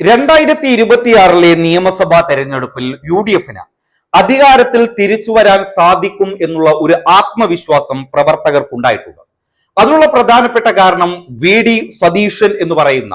രണ്ടായിരത്തി ഇരുപത്തിയാറിലെ നിയമസഭാ തെരഞ്ഞെടുപ്പിൽ യു ഡി എഫിന് അധികാരത്തിൽ തിരിച്ചു വരാൻ സാധിക്കും എന്നുള്ള ഒരു ആത്മവിശ്വാസം പ്രവർത്തകർക്കുണ്ടായിട്ടുണ്ട്. അതിനുള്ള പ്രധാനപ്പെട്ട കാരണം വി ഡി സതീശൻ എന്ന് പറയുന്ന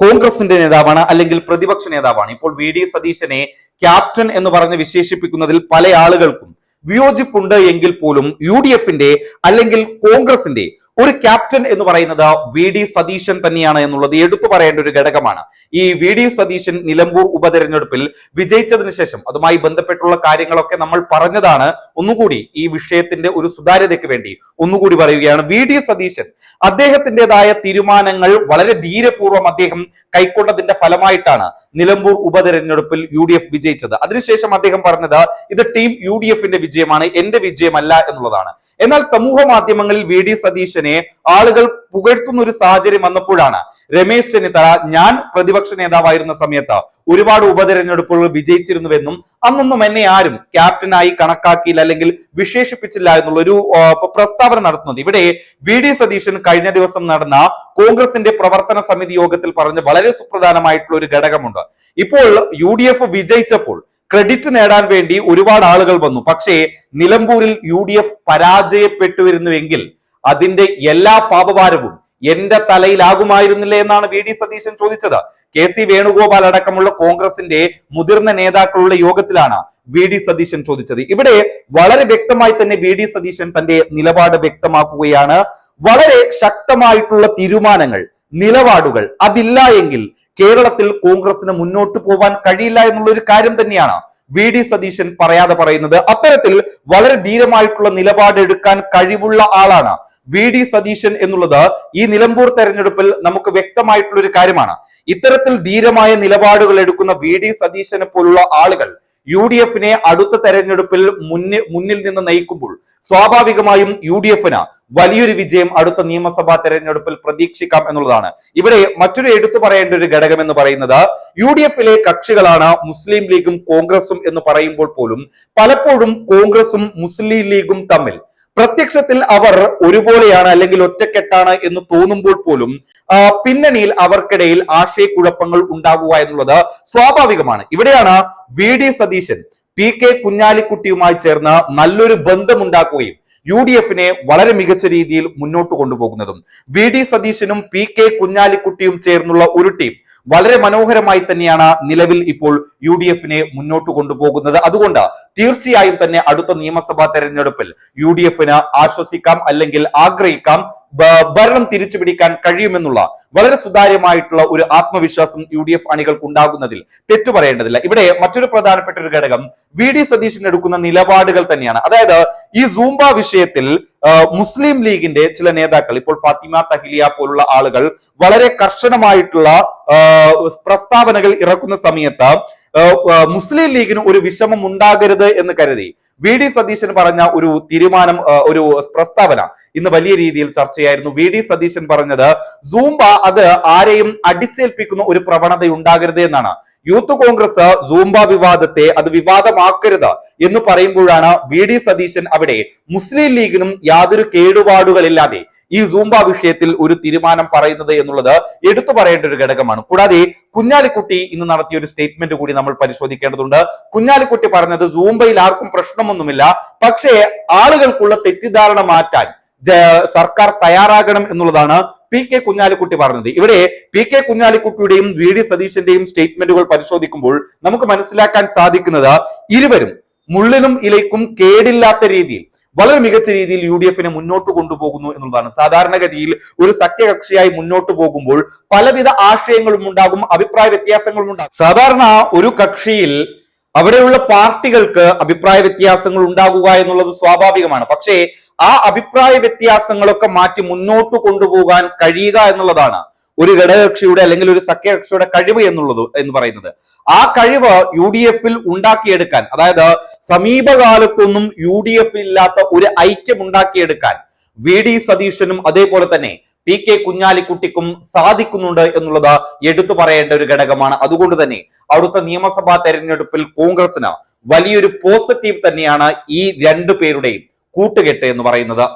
കോൺഗ്രസിന്റെ നേതാവാണ് അല്ലെങ്കിൽ പ്രതിപക്ഷ നേതാവാണ്. ഇപ്പോൾ വി ഡി സതീശനെ ക്യാപ്റ്റൻ എന്ന് പറഞ്ഞ് വിശേഷിപ്പിക്കുന്നതിൽ പല ആളുകൾക്കും വിയോജിപ്പുണ്ട് എങ്കിൽ പോലും യു ഡി എഫിന്റെ അല്ലെങ്കിൽ കോൺഗ്രസിന്റെ ഒരു ക്യാപ്റ്റൻ എന്ന് പറയുന്നത് വി ഡി സതീശൻ തന്നെയാണ് എന്നുള്ളത് എടുത്തു പറയേണ്ട ഒരു ഘടകമാണ്. ഈ വി ഡി സതീശൻ നിലമ്പൂർ ഉപതെരഞ്ഞെടുപ്പിൽ വിജയിച്ചതിന് ശേഷം അതുമായി ബന്ധപ്പെട്ടുള്ള കാര്യങ്ങളൊക്കെ നമ്മൾ പറഞ്ഞതാണ്. ഒന്നുകൂടി ഈ വിഷയത്തിന്റെ ഒരു സുതാര്യതയ്ക്ക് വേണ്ടി ഒന്നുകൂടി പറയുകയാണ്. വി ഡി സതീശൻ അദ്ദേഹത്തിന്റെതായ തീരുമാനങ്ങൾ വളരെ ധീരപൂർവം അദ്ദേഹം കൈക്കൊണ്ടതിന്റെ ഫലമായിട്ടാണ് നിലമ്പൂർ ഉപതെരഞ്ഞെടുപ്പിൽ യു ഡി എഫ് വിജയിച്ചത്. അതിനുശേഷം അദ്ദേഹം പറഞ്ഞത് ഇത് ടീം യു ഡി എഫിന്റെ വിജയമാണ് എന്റെ വിജയമല്ല എന്നുള്ളതാണ്. എന്നാൽ സമൂഹ മാധ്യമങ്ങളിൽ വി ഡി സതീശനെ ആളുകൾ പുകഴ്ത്തുന്ന ഒരു സാഹചര്യം വന്നപ്പോഴാണ്. രമേശ് ചെന്നിത്തല ഞാൻ പ്രതിപക്ഷ നേതാവായിരുന്ന സമയത്ത് ഒരുപാട് ഉപതെരഞ്ഞെടുപ്പുകൾ വിജയിച്ചിരുന്നുവെന്നും അന്നൊന്നും എന്നെ ആരും ക്യാപ്റ്റനായി കണക്കാക്കിയില്ല അല്ലെങ്കിൽ വിശേഷിപ്പിച്ചില്ല എന്നുള്ള ഒരു പ്രസ്താവന നടത്തുന്നത് ഇവിടെ വി. ഡി. സതീശൻ കഴിഞ്ഞ ദിവസം നടന്ന കോൺഗ്രസിന്റെ പ്രവർത്തന സമിതി യോഗത്തിൽ പറഞ്ഞ വളരെ സുപ്രധാനമായിട്ടുള്ള ഒരു ഘടകമുണ്ട്. ഇപ്പോൾ യു വിജയിച്ചപ്പോൾ ക്രെഡിറ്റ് നേടാൻ വേണ്ടി ഒരുപാട് ആളുകൾ വന്നു. പക്ഷേ നിലമ്പൂരിൽ യു ഡി എഫ് പരാജയപ്പെട്ടുവരുന്നുവെങ്കിൽ അതിന്റെ എല്ലാ പാപഭാരവും എന്റെ തലയിലാകുമായിരുന്നില്ലേ എന്നാണ് വി ഡി സതീശൻ ചോദിച്ചത്. കെ സി വേണുഗോപാൽ അടക്കമുള്ള കോൺഗ്രസിന്റെ മുതിർന്ന നേതാക്കളുടെ യോഗത്തിലാണ് വി ഡി സതീശൻ ചോദിച്ചത്. ഇവിടെ വളരെ വ്യക്തമായി തന്നെ വി ഡി സതീശൻ തന്റെ നിലപാട് വ്യക്തമാക്കുകയാണ്. വളരെ ശക്തമായിട്ടുള്ള തീരുമാനങ്ങൾ നിലപാടുകൾ അതില്ല എങ്കിൽ കേരളത്തിൽ കോൺഗ്രസിന് മുന്നോട്ട് പോവാൻ കഴിയില്ല എന്നുള്ള ഒരു കാര്യം തന്നെയാണ്. വി ഡി സതീശൻ പറയാതെ പറയുന്നത് അത്തരത്തിൽ വളരെ ധീരമായിട്ടുള്ള നിലപാട് എടുക്കാൻ കഴിവുള്ള ആളാണ് വി ഡി സതീശൻ എന്നുള്ളത് ഈ നിലമ്പൂർ തെരഞ്ഞെടുപ്പിൽ നമുക്ക് വ്യക്തമായിട്ടുള്ള ഒരു കാര്യമാണ്. ഇത്തരത്തിൽ ധീരമായ നിലപാടുകൾ എടുക്കുന്ന വി ഡി സതീശനെ പോലുള്ള ആളുകൾ യു ഡി എഫിനെ അടുത്ത തെരഞ്ഞെടുപ്പിൽ മുന്നിൽ മുന്നിൽ നിന്ന് നയിക്കുമ്പോൾ സ്വാഭാവികമായും യു ഡി എഫിന് വലിയൊരു വിജയം അടുത്ത നിയമസഭാ തെരഞ്ഞെടുപ്പിൽ പ്രതീക്ഷിക്കാം എന്നുള്ളതാണ്. ഇവിടെ മറ്റൊരു എടുത്തു പറയേണ്ട ഒരു ഘടകം എന്ന് പറയുന്നത് യു ഡി എഫിലെ കക്ഷികളാണ് മുസ്ലിം ലീഗും കോൺഗ്രസും എന്ന് പറയുമ്പോൾ പോലും പലപ്പോഴും കോൺഗ്രസും മുസ്ലിം ലീഗും തമ്മിൽ പ്രത്യക്ഷത്തിൽ അവർ ഒരുപോലെയാണ് അല്ലെങ്കിൽ ഒറ്റക്കെട്ടാണ് എന്ന് തോന്നുമ്പോൾ പോലും പിന്നണിയിൽ അവർക്കിടയിൽ ആശയക്കുഴപ്പങ്ങൾ ഉണ്ടാകുക എന്നുള്ളത് സ്വാഭാവികമാണ്. ഇവിടെയാണ് V. D. Satheesan P. K. കുഞ്ഞാലിക്കുട്ടിയുമായി ചേർന്ന് നല്ലൊരു ബന്ധമുണ്ടാക്കുകയും യു ഡി എഫിനെ വളരെ മികച്ച രീതിയിൽ മുന്നോട്ട് കൊണ്ടുപോകുന്നതും വി ഡി സതീശനും പി കെ കുഞ്ഞാലിക്കുട്ടിയും ചേർന്നുള്ള ഒരു ടീം വളരെ മനോഹരമായി തന്നെയാണ് നിലവിൽ ഇപ്പോൾ യു ഡി എഫിനെ മുന്നോട്ട് കൊണ്ടുപോകുന്നത്. അതുകൊണ്ട് തീർച്ചയായും തന്നെ അടുത്ത നിയമസഭാ തെരഞ്ഞെടുപ്പിൽ യു ഡി എഫിന് ആശ്വസിക്കാം അല്ലെങ്കിൽ ആഗ്രഹിക്കാം. ഭരണം തിരിച്ചു പിടിക്കാൻ കഴിയുമെന്നുള്ള വളരെ സുതാര്യമായിട്ടുള്ള ഒരു ആത്മവിശ്വാസം യു ഡി എഫ് അണികൾക്ക് ഉണ്ടാകുന്നതിൽ തെറ്റു പറയേണ്ടതില്ല. ഇവിടെ മറ്റൊരു പ്രധാനപ്പെട്ട ഒരു ഘടകം വി ഡി സതീശൻ എടുക്കുന്ന നിലപാടുകൾ തന്നെയാണ്. അതായത് ഈ സൂംബ വിഷയത്തിൽ മുസ്ലിം ലീഗിന്റെ ചില നേതാക്കൾ ഇപ്പോൾ ഫാത്തിമ തഹിലിയ പോലുള്ള ആളുകൾ വളരെ കർശനമായിട്ടുള്ള പ്രസ്താവനകൾ ഇറക്കുന്ന സമയത്ത് മുസ്ലിം ലീഗിന് ഒരു വിഷമം ഉണ്ടാകരുത് എന്ന് കരുതി. വി ഡി സതീശൻ പറഞ്ഞ ഒരു തീരുമാനം ഒരു പ്രസ്താവന ഇന്ന് വലിയ രീതിയിൽ ചർച്ചയായിരുന്നു. വി ഡി സതീശൻ പറഞ്ഞത് സൂംബ അത് ആരെയും അടിച്ചേൽപ്പിക്കുന്ന ഒരു പ്രവണത ഉണ്ടാകരുത് എന്നാണ്. യൂത്ത് കോൺഗ്രസ് സൂംബ വിവാദത്തെ അത് വിവാദമാക്കരുത് എന്ന് പറയുമ്പോഴാണ് വി ഡി സതീശൻ അവിടെ മുസ്ലിം ലീഗിനും യാതൊരു കേടുപാടുകളില്ലാതെ ഈ സൂംബ വിഷയത്തിൽ ഒരു തീരുമാനം പറയുന്നത് എന്നുള്ളത് എടുത്തു പറയേണ്ട ഒരു ഘടകമാണ്. കൂടാതെ കുഞ്ഞാലിക്കുട്ടി ഇന്ന് നടത്തിയ ഒരു സ്റ്റേറ്റ്മെന്റ് കൂടി നമ്മൾ പരിശോധിക്കേണ്ടതുണ്ട്. കുഞ്ഞാലിക്കുട്ടി പറഞ്ഞത് സൂംബയിൽ ആർക്കും പ്രശ്നമൊന്നുമില്ല. പക്ഷേ ആളുകൾക്കുള്ള തെറ്റിദ്ധാരണ മാറ്റാൻ സർക്കാർ തയ്യാറാകണം എന്നുള്ളതാണ് പി കെ കുഞ്ഞാലിക്കുട്ടി പറഞ്ഞത്. ഇവിടെ പി കെ കുഞ്ഞാലിക്കുട്ടിയുടെയും വി ഡി സതീശന്റെയും സ്റ്റേറ്റ്മെന്റുകൾ പരിശോധിക്കുമ്പോൾ നമുക്ക് മനസ്സിലാക്കാൻ സാധിക്കുന്നത് ഇരുവരും മുള്ളിലും ഇലയ്ക്കും കേടില്ലാത്ത രീതിയിൽ വളരെ മികച്ച രീതിയിൽ യു ഡി എഫിനെ മുന്നോട്ട് കൊണ്ടുപോകുന്നു എന്നുള്ളതാണ്. സാധാരണഗതിയിൽ ഒരു സഖ്യകക്ഷിയായി മുന്നോട്ട് പോകുമ്പോൾ പലവിധ ആശയങ്ങളും ഉണ്ടാകും അഭിപ്രായ വ്യത്യാസങ്ങളും ഉണ്ടാകും. സാധാരണ ഒരു കക്ഷിയിൽ അവിടെയുള്ള പാർട്ടികൾക്ക് അഭിപ്രായ വ്യത്യാസങ്ങൾ ഉണ്ടാകുക എന്നുള്ളത് സ്വാഭാവികമാണ്. പക്ഷേ ആ അഭിപ്രായ വ്യത്യാസങ്ങളൊക്കെ മാറ്റി മുന്നോട്ട് കൊണ്ടുപോകാൻ കഴിയുക എന്നുള്ളതാണ് ഒരു ഘടകകക്ഷിയുടെ അല്ലെങ്കിൽ ഒരു സഖ്യകക്ഷിയുടെ കഴിവ് എന്നുള്ളത് എന്ന് പറയുന്നത്. ആ കഴിവ് യു ഡി എഫിൽ ഉണ്ടാക്കിയെടുക്കാൻ അതായത് സമീപകാലത്തൊന്നും യു ഡി എഫിൽ ഇല്ലാത്ത ഒരു ഐക്യം ഉണ്ടാക്കിയെടുക്കാൻ വി ഡി സതീശനും അതേപോലെ തന്നെ പി കെ കുഞ്ഞാലിക്കുട്ടിക്കും സാധിക്കുന്നുണ്ട് എന്നുള്ളത് എടുത്തു പറയേണ്ട ഒരു ഘടകമാണ്. അതുകൊണ്ട് തന്നെ അവിടുത്തെ നിയമസഭാ തെരഞ്ഞെടുപ്പിൽ കോൺഗ്രസിന് വലിയൊരു പോസിറ്റീവ് തന്നെയാണ് ഈ രണ്ടു പേരുടെയും കൂട്ടുകെട്ട് എന്ന് പറയുന്നത്.